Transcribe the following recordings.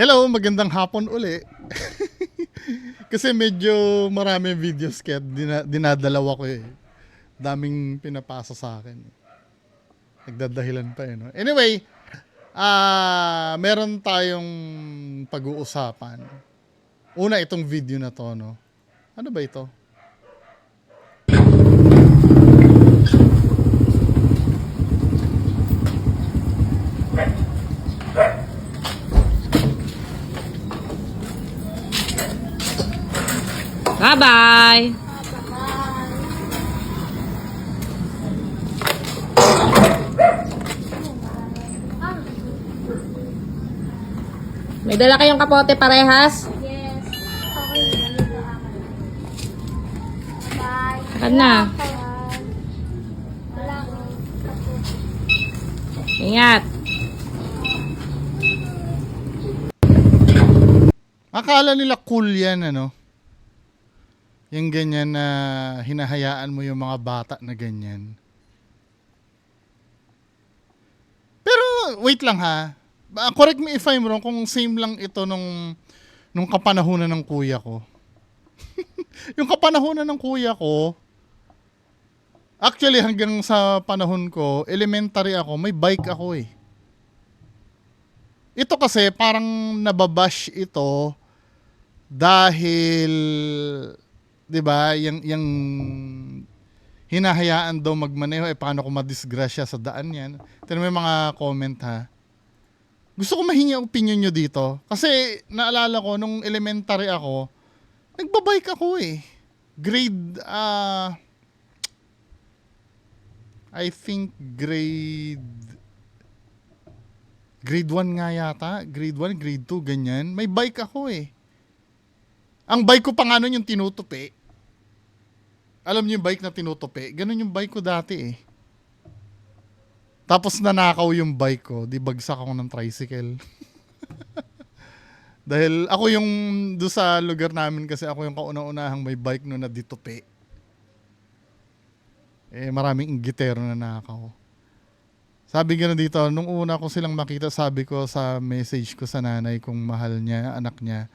Hello, magandang hapon uli. Kasi medyo marami videos kaya dina, dinadalawa ko eh. Daming pinapasa sa akin. Nagdadahilan pa eh. No? Anyway, ah meron tayong pag-uusapan. Una itong video na to, no? Ano ba ito? Bye-bye! May dala kayong kapote parehas? Yes. Okay. Bye. Saan na? Ingat! Akala nila cool yan, ano? Yung ganyan na hinahayaan mo yung mga bata na ganyan. Pero, wait lang ha. Correct me if I'm wrong kung same lang ito nung, nung kapanahunan ng kuya ko. yung kapanahunan ng kuya ko, actually hanggang sa panahon ko, elementary ako, may bike ako eh. Ito kasi parang nababash ito dahil 'di ba, yung yung hinahayaan daw magmaneho eh paano ko madisgrasya sa daan yan. Tingnan mo yung mga comment ha. Gusto ko mahingi ang opinion nyo dito. Kasi naalala ko nung elementary ako, nagbabike ako eh. Grade ah I think grade Grade 1 nga yata. Grade 1, grade 2, ganyan. May bike ako eh. Ang bike ko pa nga nun yung tinutupi. Alam niyo yung bike na tinutupi? Ganun yung bike ko dati eh. Tapos nanakaw yung bike ko. Di bagsak ako ng tricycle. Dahil ako yung do sa lugar namin kasi ako yung kauna-unahang may bike no na ditupi. Eh maraming inggitero na nakaw. Sabi gano'n dito, nung una ko silang makita, sabi ko sa message ko sa nanay kung mahal niya, anak niya,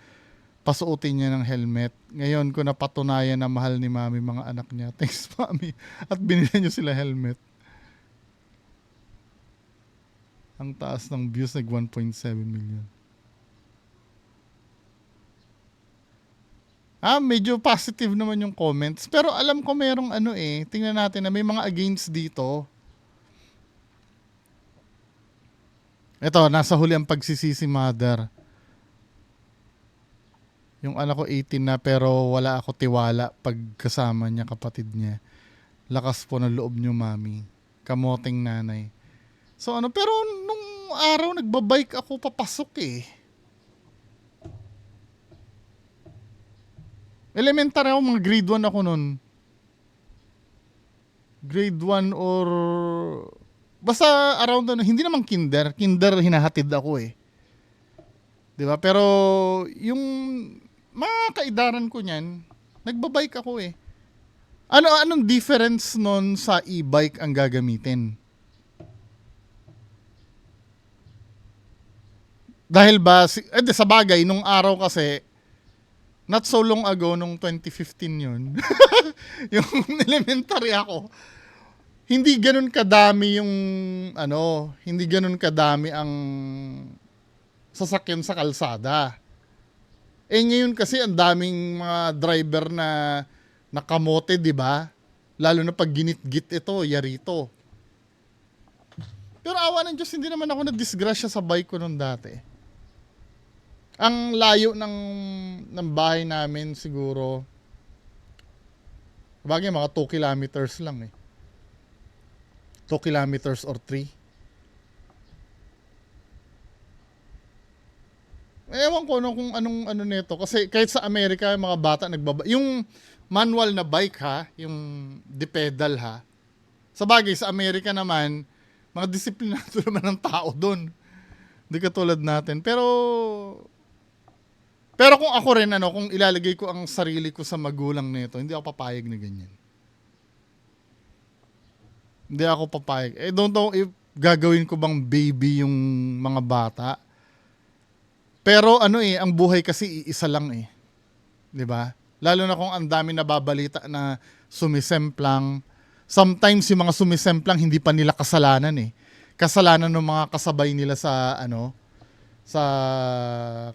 pasuotin niya ng helmet. Ngayon ko napatunayan na mahal ni mami mga anak niya. Thanks mami. At binili niyo sila helmet. Ang taas ng views, nag 1.7 million. Ah, medyo positive naman yung comments. Pero alam ko merong ano eh. Tingnan natin na may mga against dito. Ito, nasa huli ang pagsisisi mother. Yung anak ko 18 na pero wala ako tiwala pag kasama niya kapatid niya. Lakas po ng loob niyo mami. Kamoting nanay. So ano, pero nung araw nagbabike ako papasok eh. Elementary ako, mga grade 1 ako nun. Grade 1 or basta around ano, hindi naman kinder, kinder hinahatid ako eh. 'Di ba? Pero yung mga kaidaran ko niyan, nagbabike ako eh. Ano anong difference nun sa e-bike ang gagamitin? Dahil ba, eh, sa bagay, nung araw kasi, not so long ago, nung 2015 yun, yung elementary ako, hindi ganun kadami yung ano, hindi ganun kadami ang sasakyan sa kalsada. Eh ngayon kasi ang daming mga driver na nakamote, 'di ba? Lalo na pag ginit-git ito, yarito. Pero awa ng Diyos, hindi naman ako na-disgrasya sa bike ko nung dati. Ang layo ng ng bahay namin siguro Bagay mga 2 kilometers lang eh. 2 kilometers or 3. Ewan ko no, kung anong ano nito. Kasi kahit sa Amerika, yung mga bata nagbaba... Yung manual na bike ha, yung dipedal ha. Sa bagay, sa Amerika naman, mga disiplinado naman ng tao doon. Hindi katulad natin. Pero... Pero kung ako rin, ano, kung ilalagay ko ang sarili ko sa magulang nito, hindi ako papayag na ganyan. Hindi ako papayag. Eh, don't know if gagawin ko bang baby yung mga bata. Pero ano eh, ang buhay kasi iisa lang eh. 'Di ba? Lalo na kung ang dami nababalita na sumisemplang. Sometimes yung mga sumisemplang hindi pa nila kasalanan eh. Kasalanan ng mga kasabay nila sa ano sa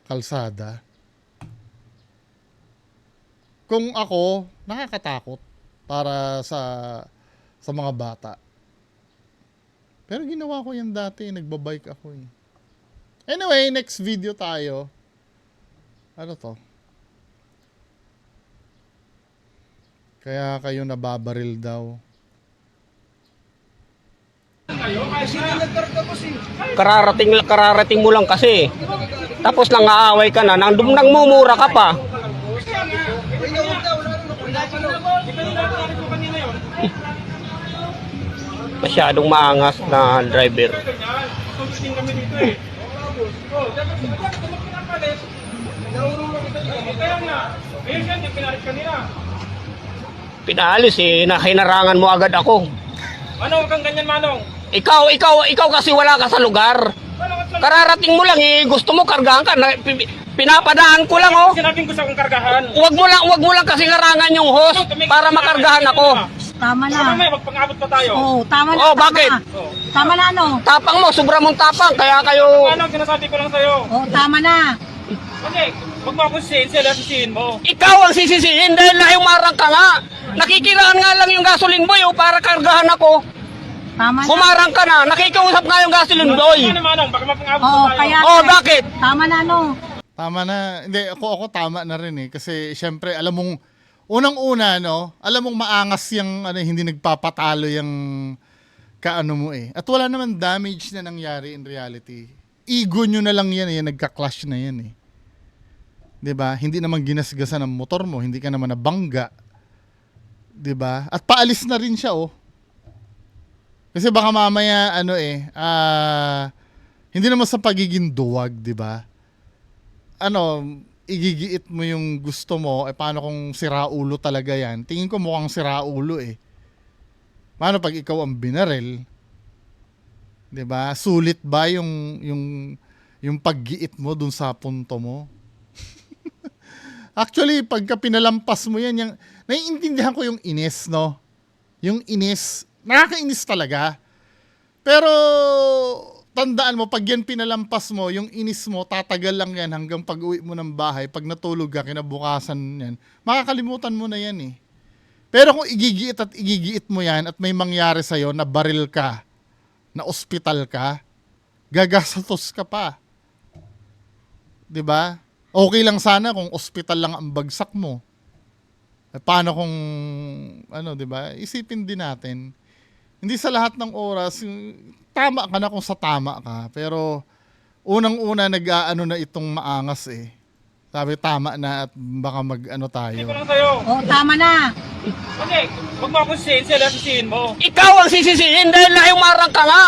kalsada. Kung ako, nakakatakot para sa sa mga bata. Pero ginawa ko yan dati, nagbabike ako eh. Anyway, next video tayo. Ano to? Kaya kayo nababaril daw. kararating kararating mo lang kasi. Tapos nang aaway ka na, nang, nang mumura ka pa. Masyadong maangas na driver. Pinalis eh, nakinarangan mo agad ako. Manong, kang ganyan, Manong. Ikaw, ikaw, ikaw kasi wala ka sa lugar. Kararating mo lang eh, gusto mo kargahan ka. Na, pi- pinapadaan ko lang oh. Sinabing gusto kong kargahan. Huwag mo lang, huwag mo lang kasi ngarangan yung host para makargahan ako. Tama Ano na. may, magpang-abot pa tayo. Oo, tama na. Oh, tama bakit? na. Tama na ano? Tapang mo, sobra mong tapang, kaya kayo... Manong, sinasabi ko lang sa'yo. Oo, tama na. Kasi, huwag mo akong sisihin, sila sisihin mo. Ikaw ang sisisihin dahil nahimarang ka nga. Nakikiraan nga lang yung gasoline boy oh, para kargahan ako. Tama na. Kumarang ka na, nakikiusap nga yung gasoline boy. Ano, Manong, baka mapang-abot pa tayo. kaya... Oh, bakit? Tama na ano? Tama na. Hindi, ako, ako tama na rin eh. Kasi syempre, alam mong, unang-una, no, alam mong maangas yung, ano, hindi nagpapatalo yung kaano mo eh. At wala naman damage na nangyari in reality. Ego nyo na lang yan eh, nagka-clash na yan eh. 'Di ba? Hindi naman ginasgasan ng motor mo, hindi ka naman nabangga. 'Di ba? At paalis na rin siya oh. Kasi baka mamaya ano eh, ah hindi naman sa pagiging duwag, 'di ba? Ano, igigiit mo yung gusto mo, eh paano kung siraulo talaga yan? Tingin ko mukhang siraulo eh. Paano pag ikaw ang binarel? 'Di ba? Sulit ba yung yung yung paggiit mo dun sa punto mo? Actually, pagka pinalampas mo yan, yung, naiintindihan ko yung inis, no? Yung inis, nakakainis talaga. Pero, tandaan mo, pag yan pinalampas mo, yung inis mo, tatagal lang yan hanggang pag uwi mo ng bahay. Pag natulog ka, kinabukasan yan, makakalimutan mo na yan eh. Pero kung igigiit at igigiit mo yan at may mangyari sa'yo na baril ka, na ospital ka, gagasatos ka pa. 'Di ba? Okay lang sana kung ospital lang ang bagsak mo. Eh, paano kung ano, 'di ba? Isipin din natin. Hindi sa lahat ng oras tama ka na kung sa tama ka, pero unang-una nag-aano na itong maangas eh. Sabi tama na at baka mag-ano Sinabi ko tayo. lang sa'yo. Oo, tama na. Kasi, huwag mo akong sisihin, sila sisihin mo. Ikaw ang sisisihin dahil nahimarang ka nga.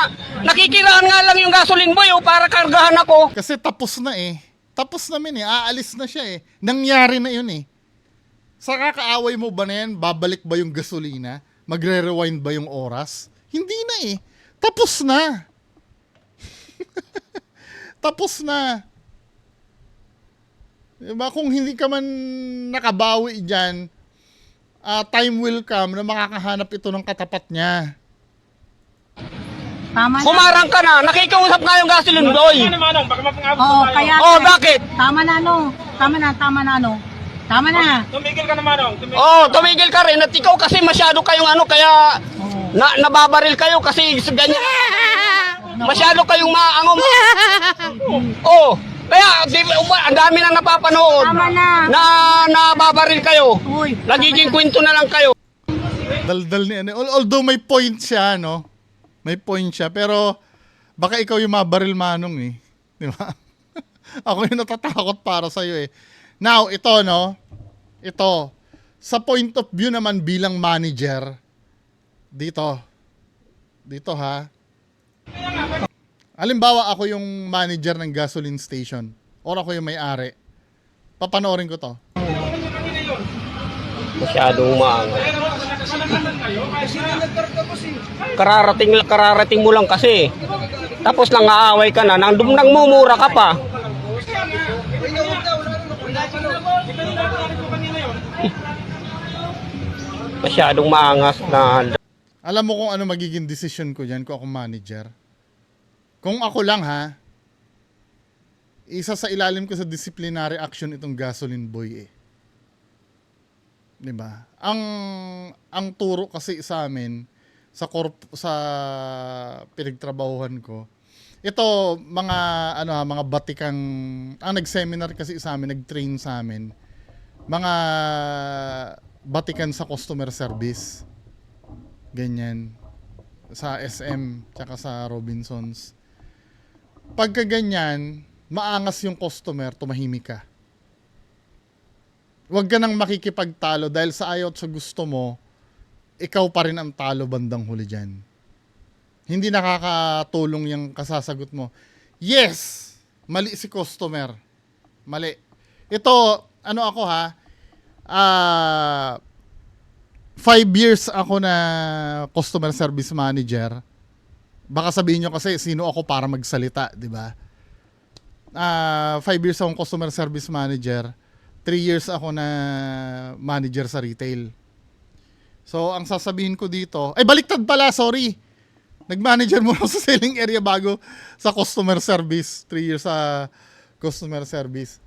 Nakikiraan nga lang yung gasoline boy oh, para kargahan ako. Kasi tapos na eh. Tapos namin eh. Aalis na siya eh. Nangyari na yun eh. Sa kakaaway mo ba na yan, babalik ba yung gasolina? Magre-rewind ba yung oras? Hindi na eh. Tapos na. Tapos na. Diba? Kung hindi ka man nakabawi dyan, ah, time will come na makakahanap ito ng katapat niya. Tama na. Kumarang ka na, nakikiusap nga yung gasoline boy. Ano, Oo, kaya... Oh, bakit? Tama na ano? Tama na, tama na ano? Tama na. Tumigil ka na, Manong. Tumigil. Oh, tumigil ka rin at ikaw kasi masyado kayong ano kaya Oo. Na nababaril kayo kasi ganyan. Masyado kayong maangom. Oh, kaya di, ba, ang dami na napapanood Tama na. na nababaril kayo. Uy. Nagiging kwento na lang kayo. Daldal ni ano. Al- Although may point siya, no? May point siya. Pero, baka ikaw yung mabaril manong eh. Di ba? Ako yung natatakot para sa'yo eh. Now, ito, no? Ito. Sa point of view naman bilang manager, dito. Dito ha. Halimbawa, ako yung manager ng gasoline station. Or ako yung may-ari. Papanoorin ko to. Masyadong maangas. Kararating, kararating mo lang kasi. Tapos nang aaway ka na, nang, nang mumura ka pa. Masyadong maangas na Alam mo kung ano magiging decision ko dyan kung ako manager? Kung ako lang ha, isa sa ilalim ko sa disciplinary action itong gasoline boy eh. 'Di? Ang ang turo kasi sa amin sa corp, sa pinagtrabahuhan ko. Ito mga ano ha, mga batikang ang nag-seminar kasi sa amin, nag-train sa amin. Mga batikan sa customer service. Ganyan. Sa SM, tsaka sa Robinsons. Pagka ganyan, maangas yung customer, tumahimik ka. Huwag ka nang makikipagtalo dahil sa ayaw at sa gusto mo, ikaw pa rin ang talo bandang huli dyan. Hindi nakakatulong yung kasasagot mo. Yes! Mali si customer. Mali. Ito, ano ako ha, ah, five years ako na customer service manager. Baka sabihin nyo kasi sino ako para magsalita, di ba? Ah, five years akong customer service manager. Three years ako na manager sa retail. So, ang sasabihin ko dito, ay baliktad pala, sorry. Nag-manager muna sa selling area bago sa customer service. Three years sa customer service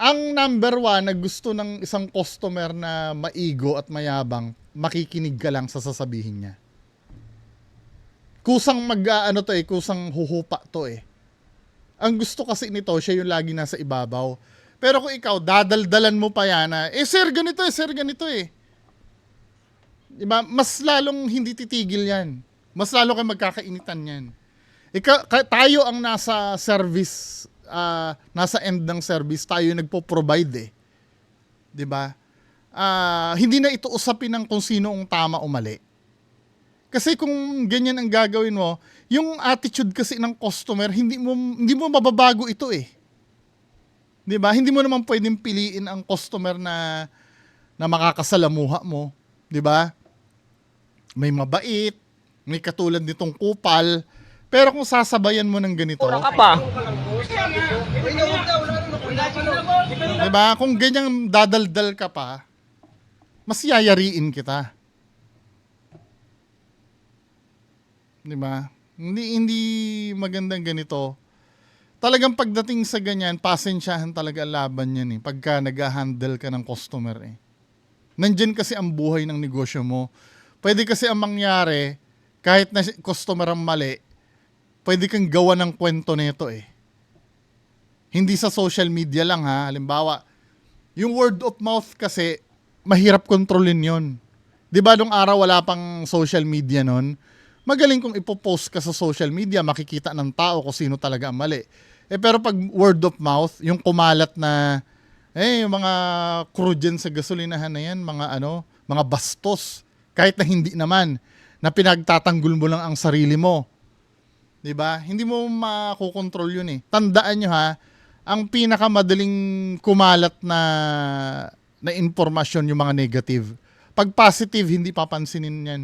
ang number one na gusto ng isang customer na maigo at mayabang, makikinig ka lang sa sasabihin niya. Kusang mag ano to eh, kusang huhupa to eh. Ang gusto kasi nito, siya yung lagi nasa ibabaw. Pero kung ikaw, dadaldalan mo pa yan na, eh sir, ganito eh, sir, ganito eh. Diba? Mas lalong hindi titigil yan. Mas lalo kayo magkakainitan yan. Ika, ka- tayo ang nasa service, ah, nasa end ng service, tayo nagpo-provide eh. 'Di ba? Ah, hindi na ito usapin ng kung sino ang tama o mali. Kasi kung ganyan ang gagawin mo, yung attitude kasi ng customer, hindi mo hindi mo mababago ito eh. 'Di ba? Hindi mo naman pwedeng piliin ang customer na na makakasalamuha mo, 'di ba? May mabait, may katulad nitong kupal, pero kung sasabayan mo ng ganito, ka pa. 'Di ba? Kung ganyang dadaldal ka pa, mas yayariin kita. 'Di ba? Hindi hindi magandang ganito. Talagang pagdating sa ganyan, pasensyahan talaga ang laban yan eh. Pagka nag-handle ka ng customer eh. Nandyan kasi ang buhay ng negosyo mo. Pwede kasi ang mangyari, kahit na customer ang mali, pwede kang gawa ng kwento nito eh. Hindi sa social media lang ha. Halimbawa, yung word of mouth kasi, mahirap kontrolin yon. Di ba nung araw wala pang social media nun? Magaling kung ipopost ka sa social media, makikita ng tao kung sino talaga ang mali. Eh pero pag word of mouth, yung kumalat na, eh, yung mga crew sa gasolinahan na yan, mga ano, mga bastos. Kahit na hindi naman, na pinagtatanggol mo lang ang sarili mo. 'Di ba? Hindi mo makokontrol 'yun eh. Tandaan nyo ha, ang pinakamadaling kumalat na na impormasyon yung mga negative. Pag positive, hindi papansinin 'yan.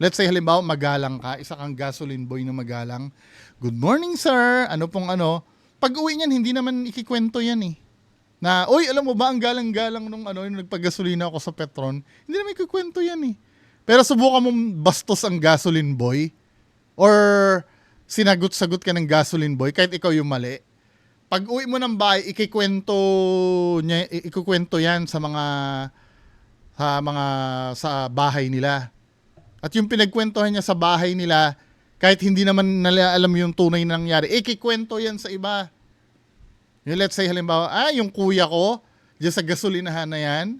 Let's say halimbawa magalang ka, isa kang gasoline boy na magalang. Good morning, sir. Ano pong ano? Pag uwi niyan, hindi naman ikikwento 'yan eh. Na, oy, alam mo ba ang galang-galang nung ano, yung nagpagasolina ako sa Petron? Hindi naman ikikwento 'yan eh. Pero subukan mong bastos ang gasoline boy or sinagot-sagot ka ng gasoline boy kahit ikaw yung mali. Pag uwi mo ng bahay, ikikwento niya, i- ikukwento 'yan sa mga sa mga sa bahay nila. At yung pinagkwentuhan niya sa bahay nila, kahit hindi naman nila alam yung tunay na nangyari, ikikwento 'yan sa iba. Yung let's say halimbawa, ah, yung kuya ko, diyan sa gasolinahan na 'yan,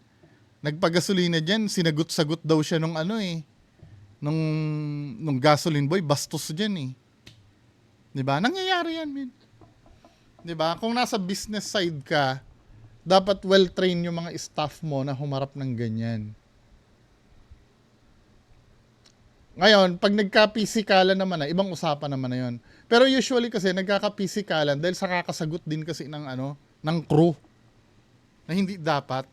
nagpagasolina diyan, sinagot-sagot daw siya nung ano eh, nung nung gasoline boy, bastos diyan eh. 'Di ba? Nangyayari 'yan, min. 'Di ba? Kung nasa business side ka, dapat well-trained yung mga staff mo na humarap ng ganyan. Ngayon, pag nagka-pisikalan naman na, ibang usapan naman na 'yon. Pero usually kasi nagkaka-pisikalan dahil sa kakasagot din kasi ng ano, ng crew na hindi dapat.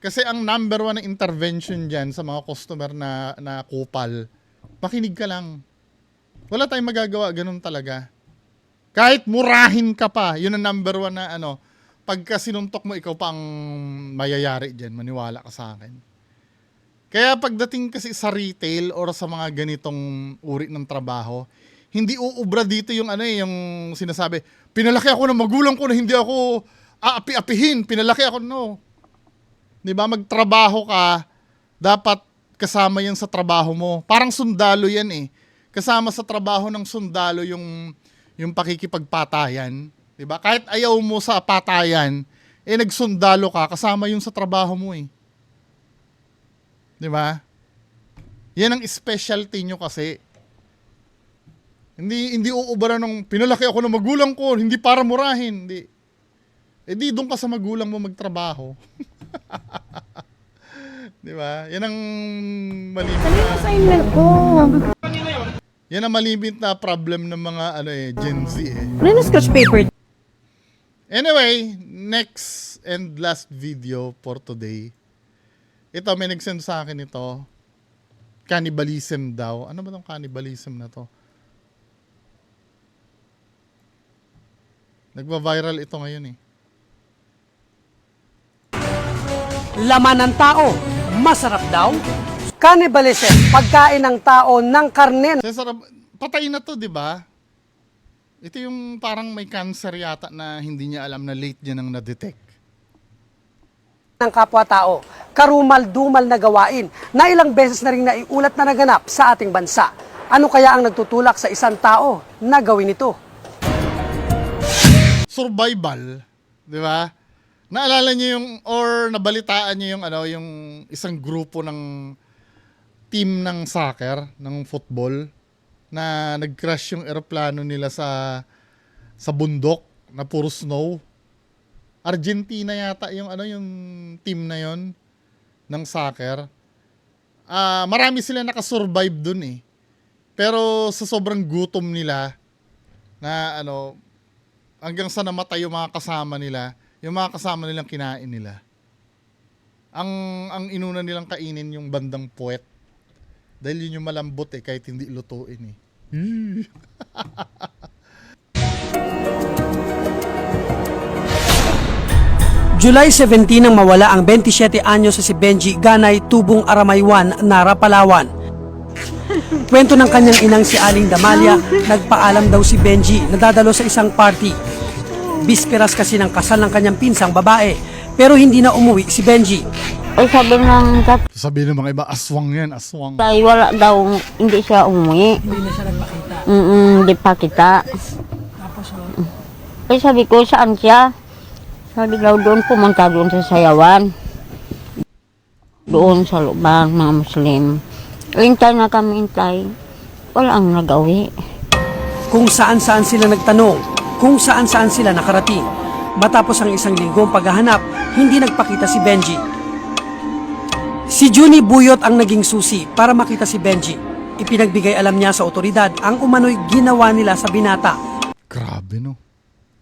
Kasi ang number one na intervention dyan sa mga customer na, na kupal, makinig ka lang. Wala tayong magagawa, ganun talaga. Kahit murahin ka pa, yun ang number one na ano, pagka sinuntok mo, ikaw pa ang mayayari dyan, maniwala ka sa akin. Kaya pagdating kasi sa retail or sa mga ganitong uri ng trabaho, hindi uubra dito yung ano eh, yung sinasabi, pinalaki ako ng magulang ko na hindi ako aapi-apihin, pinalaki ako, no. 'Di ba magtrabaho ka, dapat kasama yan sa trabaho mo. Parang sundalo yan eh. Kasama sa trabaho ng sundalo yung yung pakikipagpatayan, 'di ba? Kahit ayaw mo sa patayan, eh nagsundalo ka, kasama yun sa trabaho mo eh. 'Di ba? Yan ang specialty nyo kasi. Hindi hindi uubara ng pinalaki ako ng magulang ko, hindi para murahin, hindi. Eh di doon ka sa magulang mo magtrabaho. 'Di ba? Yan ang na, Assignment ko. Yan ang malimit na problem ng mga ano eh Gen Z eh. Ano na scratch paper? Anyway, next and last video for today. Ito, may nag-send sa akin ito. Cannibalism daw. Ano ba tong cannibalism na to? Nagva-viral ito ngayon eh. laman ng tao, masarap daw? Cannibalism, pagkain ng tao ng karne sarap, patay na to, di ba? Ito yung parang may cancer yata na hindi niya alam na late niya nang na-detect. ng kapwa-tao, karumal-dumal na gawain na ilang beses na rin naiulat na naganap sa ating bansa. Ano kaya ang nagtutulak sa isang tao na gawin ito? survival, 'di ba? Naalala niyo yung or nabalitaan niyo yung ano, yung isang grupo ng team ng soccer, ng football na nag-crash yung eroplano nila sa sa bundok na puro snow. Argentina yata yung ano yung team na yon ng soccer. Ah, marami sila nakasurvive dun eh. Pero sa sobrang gutom nila na ano hanggang sa namatay yung mga kasama nila, yung mga kasama nilang kinain nila. Ang ang inuna nilang kainin yung bandang puwet. Dahil yun yung malambot eh, kahit hindi lutuin eh. July 17 nang mawala ang 27 anyo sa si Benji Ganay Tubong Aramaywan, Nara, Palawan. Kwento ng kanyang inang si Aling Damalia, nagpaalam daw si Benji na dadalo sa isang party. Bisperas kasi ng kasal ng kanyang pinsang babae, pero hindi na umuwi si Benji. Ay sabi ng tatay, Sabi ng mga iba, aswang yan, aswang. wala daw, hindi siya umuwi. Hindi na siya nagpakita. Mm hindi pa kita. Tapos, Ay sabi ko, saan siya? Sabi daw doon, pumunta doon sa Sayawan. Doon sa lubang, mga Muslim. Intay na kami, intay. Walang nagawi. kung saan-saan sila nagtanong, kung saan-saan sila nakarating. Matapos ang isang linggong paghahanap, hindi nagpakita si Benji. Si Juni Buyot ang naging susi para makita si Benji. Ipinagbigay alam niya sa otoridad ang umano'y ginawa nila sa binata. Grabe no.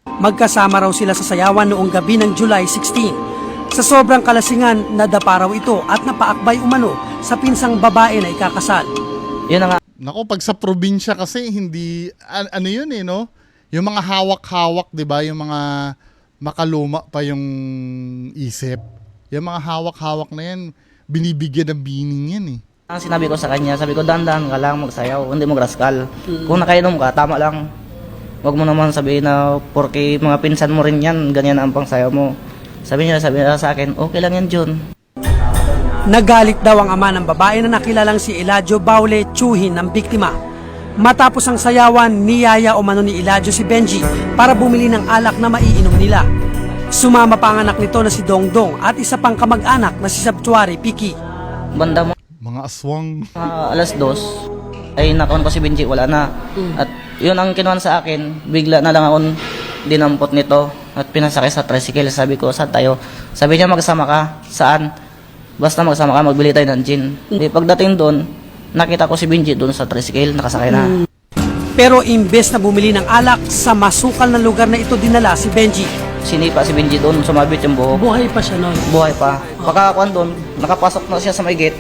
Magkasama raw sila sa sayawan noong gabi ng July 16. Sa sobrang kalasingan, nadapa raw ito at napaakbay umano sa pinsang babae na ikakasal. Nako, pag sa probinsya kasi, hindi, an- ano yun eh, no? Yung mga hawak-hawak, di ba? Yung mga makaluma pa yung isip. Yung mga hawak-hawak na yan, binibigyan ng bining yan eh. Ang sinabi ko sa kanya, sabi ko, dandan ka lang magsayaw, hindi mo graskal. Kung nakainom ka, tama lang. Huwag mo naman sabihin na, porke mga pinsan mo rin yan, ganyan ang pangsayaw mo. Sabi niya, sabi niya sa akin, okay lang yan, Jun. Nagalit daw ang ama ng babae na nakilalang si Eladio Baule Chuhin ng biktima. Matapos ang sayawan, niyaya umano ni Eladio si Benji para bumili ng alak na maiinom nila. Sumama pa ang anak nito na si Dongdong at isa pang kamag-anak na si Sabtuari Piki. Banda mo, Mga aswang. mga alas dos, ay nakaon ko si Benji, wala na. At yun ang kinuhan sa akin, bigla na lang akong dinampot nito at pinasakay sa tricycle. Sabi ko, saan tayo? Sabi niya, magsama ka. Saan? Basta magsama ka, magbili tayo ng gin. Di pagdating doon, nakita ko si Benji doon sa tricycle, nakasakay na. Pero imbes na bumili ng alak, sa masukal na lugar na ito dinala si Benji. Sinipa si Benji doon, sumabit yung buhok. Buhay pa siya noon. Buhay pa. Pagkakakuan doon, nakapasok na siya sa may gate.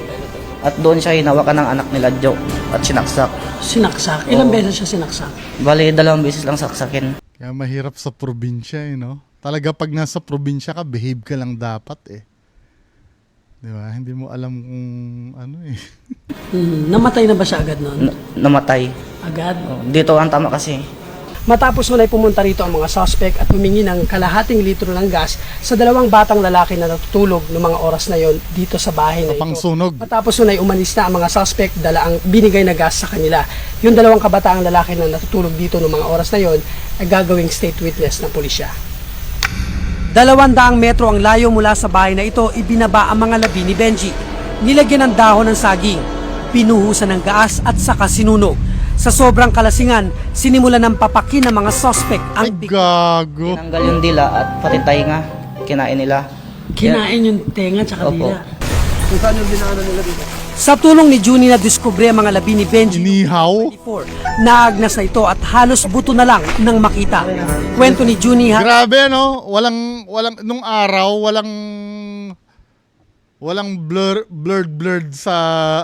At doon siya hinawakan ng anak nila, Joe, at sinaksak. Sinaksak. Ilang Oo. beses siya sinaksak? Bali, dalawang beses lang saksakin. Kaya mahirap sa probinsya eh, no? Talaga pag nasa probinsya ka, behave ka lang dapat eh. Di ba? Hindi mo alam kung ano eh. Hmm, namatay na ba siya agad noon? N- namatay. Agad? Oh, Dito ang tama kasi. Matapos ngunay pumunta rito ang mga suspect at humingi ng kalahating litro ng gas sa dalawang batang lalaki na natutulog noong mga oras na yon dito sa bahay na ito. Pangsunog. Matapos ngunay umalis na ang mga suspect dala ang binigay na gas sa kanila. Yung dalawang kabataang lalaki na natutulog dito noong mga oras na yon ay gagawing state witness ng pulisya. Dalawandaang metro ang layo mula sa bahay na ito, ibinaba ang mga labi ni Benji. Nilagyan ng dahon ng saging, pinuhusan ng gaas at saka sinunog. Sa sobrang kalasingan, sinimulan ng papakin ng mga suspect Ay, ang big- gago. Tinanggal yung dila at pati tainga. Kinain nila. kinain yung tenga tsaka Opo. dila. Sa tulong ni Junie na diskubre ang mga labi ni Benji Inihaw. 24, naagnas na ito at halos buto na lang nang makita. Kwento ni Junie ha, Grabe no, walang walang nung araw walang walang blur blurred blurred sa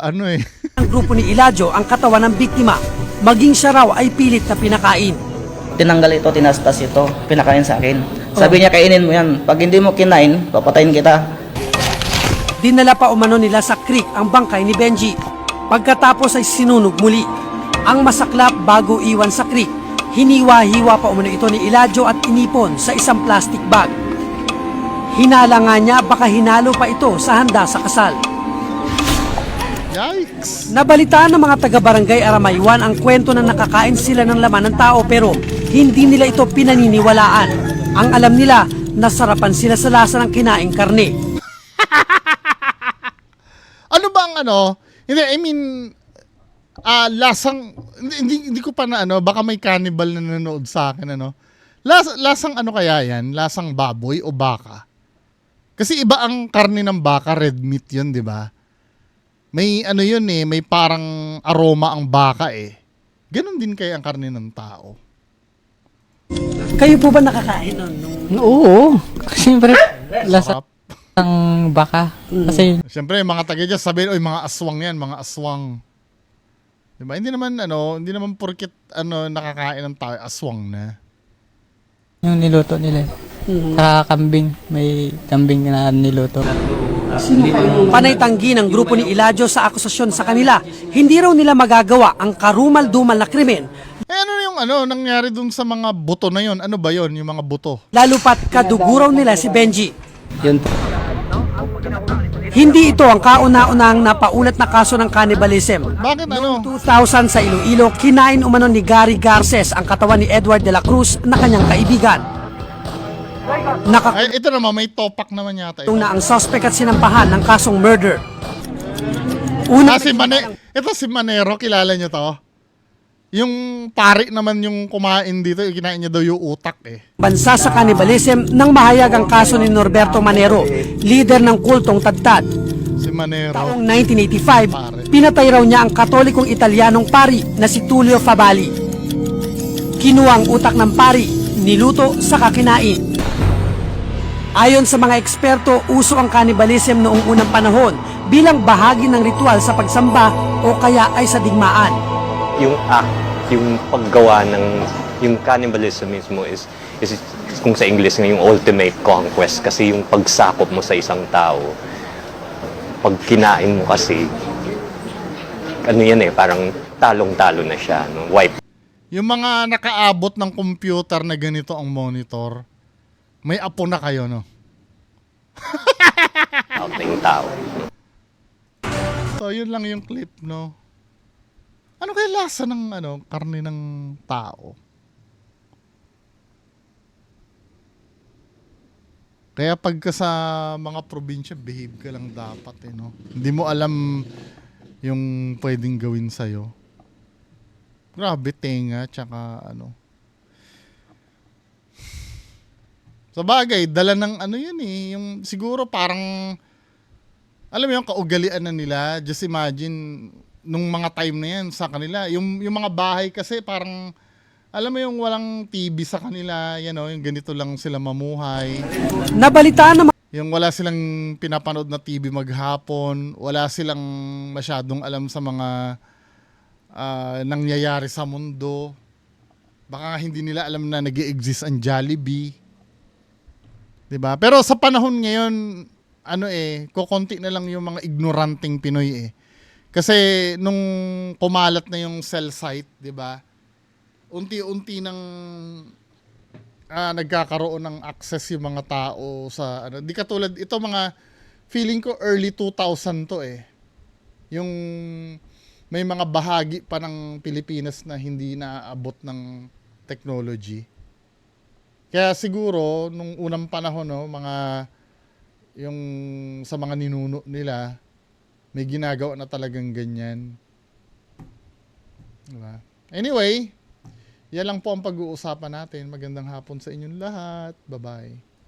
ano eh. ang grupo ni Eladio ang katawan ng biktima. Maging siya raw ay pilit na pinakain. Tinanggal ito, tinastas ito, pinakain sa akin. Sabi niya, kainin mo yan. Pag hindi mo kinain, papatayin kita. Dinala pa umano nila sa creek ang bangkay ni Benji. Pagkatapos ay sinunog muli. Ang masaklap bago iwan sa creek, hiniwa-hiwa pa umano ito ni Eladio at inipon sa isang plastic bag. Hinala nga niya baka hinalo pa ito sa handa sa kasal. Yikes. Nabalitaan ng mga taga-barangay Aramaywan ang kwento na nakakain sila ng laman ng tao pero hindi nila ito pinaniniwalaan. Ang alam nila, nasarapan sila sa lasa ng kinaing karne. Ano ba ang ano? Hindi, I mean ah lasang hindi, hindi, hindi ko pa na ano, baka may cannibal na nanonood sa akin ano. Las, lasang ano kaya yan? Lasang baboy o baka? Kasi iba ang karne ng baka, red meat 'yun, 'di ba? May ano 'yun eh, may parang aroma ang baka eh. Ganon din kaya ang karne ng tao. Kayo po ba nakakain nun? Oo. Siyempre, lasa Sarap. ng baka. Kasi Siyempre, yung mga taga dyan, sabihin, oy, mga aswang yan, mga aswang. Diba? Hindi naman, ano, hindi naman porkit, ano, nakakain ng tao, aswang na. yung niluto nila. Sa kambing. May kambing na niluto. Panay tanggi ng grupo ni Eladio sa akusasyon sa kanila. Hindi raw nila magagawa ang karumal-dumal na krimen Eh, ano yung, ano, nangyari dun sa mga buto na yon Ano ba yon yung mga buto? lalo pat kaduguraw nila si Benji. Yun. Hindi ito ang kauna-unahang napaulat na kaso ng cannibalism. Bakit, ano? 2000 sa Iloilo, kinain umano ni Gary Garces ang katawan ni Edward de la Cruz na kanyang kaibigan. Nakakulong Ay, ito naman, may topak naman yata. Ito. na ang suspect at sinampahan ng kasong murder. Una, Ah, si Mane, ito si Manero, kilala nyo to? Yung pari naman yung kumain dito, yung kinain niya daw yung utak eh. bansa sa cannibalism nang mahayag ang kaso ni Norberto Manero, leader ng kultong Tadtad. Si Manero. Taong 1985, pinatay raw niya ang katolikong Italianong pari na si Tullio Favali. Kinuha ang utak ng pari, niluto sa kakinain. Ayon sa mga eksperto, uso ang cannibalism noong unang panahon bilang bahagi ng ritual sa pagsamba o kaya ay sa digmaan. yung act, yung paggawa ng yung cannibalism mismo is is kung sa English nga yung ultimate conquest. Kasi yung pagsakop mo sa isang tao pag kinain mo kasi ano yan eh parang talong-talo na siya no? Wipe. Yung mga nakaabot ng computer na ganito ang monitor, may apo na kayo, no? yung tao So, yun lang yung clip, no? Ano kaya lasa ng ano, karne ng tao? Kaya pagka sa mga probinsya, behave ka lang dapat, eh, no? Hindi mo alam yung pwedeng gawin sa'yo. Grabe, tenga, tsaka ano. Sa bagay, dala ng ano yun eh, yung siguro parang alam mo yung kaugalian na nila, just imagine nung mga time na yan sa kanila, yung yung mga bahay kasi parang alam mo yung walang TV sa kanila, you know, yung ganito lang sila mamuhay. Nabalitaan naman Yung wala silang pinapanood na TV maghapon, wala silang masyadong alam sa mga ah, nangyayari sa mundo. Baka nga hindi nila alam na nag exist ang Jollibee. 'Di ba? Pero sa panahon ngayon, ano eh, kukonti na lang yung mga ignoranting Pinoy eh. Kasi nung kumalat na yung cell site, 'di ba? Unti-unti nang ah, nagkakaroon ng access yung mga tao sa ano, di katulad ito mga feeling ko early 2000 to eh. Yung may mga bahagi pa ng Pilipinas na hindi naaabot ng technology. Kaya siguro nung unang panahon no, mga yung sa mga ninuno nila may ginagawa na talagang ganyan. Diba? Anyway, yan lang po ang pag-uusapan natin. Magandang hapon sa inyong lahat. Bye-bye.